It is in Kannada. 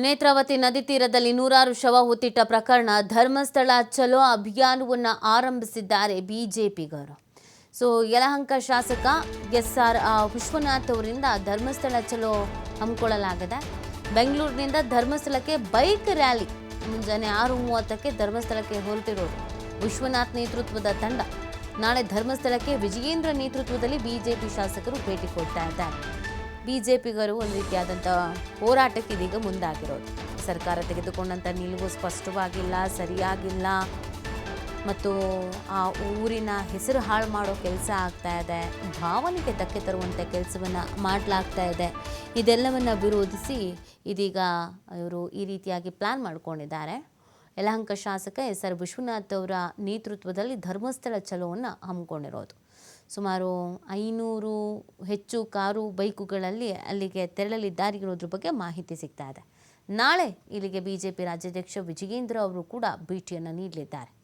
ನೇತ್ರಾವತಿ ನದಿ ತೀರದಲ್ಲಿ ನೂರಾರು ಶವ ಹೊತ್ತಿಟ್ಟ ಪ್ರಕರಣ ಧರ್ಮಸ್ಥಳ ಚಲೋ ಅಭಿಯಾನವನ್ನು ಆರಂಭಿಸಿದ್ದಾರೆ ಬಿಜೆಪಿಗರು. ಸೊ, ಯಲಹಂಕ ಶಾಸಕ ಎಸ್ ಆರ್ ವಿಶ್ವನಾಥ್ ಅವರಿಂದ ಧರ್ಮಸ್ಥಳ ಚಲೋ ಹಮ್ಮಿಕೊಳ್ಳಲಾಗಿದೆ. ಬೆಂಗಳೂರಿನಿಂದ ಧರ್ಮಸ್ಥಳಕ್ಕೆ ಬೈಕ್ ರ್ಯಾಲಿ, ಮುಂಜಾನೆ ಆರು ಮೂವತ್ತಕ್ಕೆ ಧರ್ಮಸ್ಥಳಕ್ಕೆ ಹೊರಟಿರೋದು ವಿಶ್ವನಾಥ್ ನೇತೃತ್ವದ ತಂಡ. ನಾಳೆ ಧರ್ಮಸ್ಥಳಕ್ಕೆ ವಿಜಯೇಂದ್ರ ನೇತೃತ್ವದಲ್ಲಿ ಬಿಜೆಪಿ ಶಾಸಕರು ಭೇಟಿ ಕೊಡ್ತಾ ಇದ್ದಾರೆ. ಬಿಜೆಪಿಗರು ಒಂದು ರೀತಿಯಾದಂಥ ಹೋರಾಟಕ್ಕೆ ಇದೀಗ ಮುಂದಾಗಿರೋದು. ಸರ್ಕಾರ ತೆಗೆದುಕೊಂಡಂಥ ನಿಲುವು ಸ್ಪಷ್ಟವಾಗಿಲ್ಲ, ಸರಿಯಾಗಿಲ್ಲ. ಮತ್ತು ಆ ಊರಿನ ಹೆಸರು ಹಾಳು ಮಾಡೋ ಕೆಲಸ ಆಗ್ತಾ ಇದೆ. ಭಾವನೆಗೆ ಧಕ್ಕೆ ತರುವಂಥ ಕೆಲಸವನ್ನು ಮಾಡಲಾಗ್ತಾ ಇದೆ. ಇದೆಲ್ಲವನ್ನು ವಿರೋಧಿಸಿ ಇದೀಗ ಇವರು ಈ ರೀತಿಯಾಗಿ ಪ್ಲ್ಯಾನ್ ಮಾಡ್ಕೊಂಡಿದ್ದಾರೆ. ಯಲಹಂಕ ಶಾಸಕ ಎಸ್ ಆರ್ ವಿಶ್ವನಾಥ್ ಅವರ ನೇತೃತ್ವದಲ್ಲಿ ಧರ್ಮಸ್ಥಳ ಚಲೋವನ್ನು ಹಮ್ಮಿಕೊಂಡಿರೋದು. ಸುಮಾರು ಐನೂರು ಹೆಚ್ಚು ಕಾರು ಬೈಕುಗಳಲ್ಲಿ ಅಲ್ಲಿಗೆ ತೆರಳಲಿದ್ದಾರಿರೋದ್ರ ಬಗ್ಗೆ ಮಾಹಿತಿ ಸಿಗ್ತಾ ಇದೆ. ನಾಳೆ ಇಲ್ಲಿಗೆ ಬಿಜೆಪಿ ರಾಜ್ಯಾಧ್ಯಕ್ಷ ವಿಜಯೇಂದ್ರ ಅವರು ಕೂಡ ಭೇಟಿಯನ್ನು ನೀಡಲಿದ್ದಾರೆ.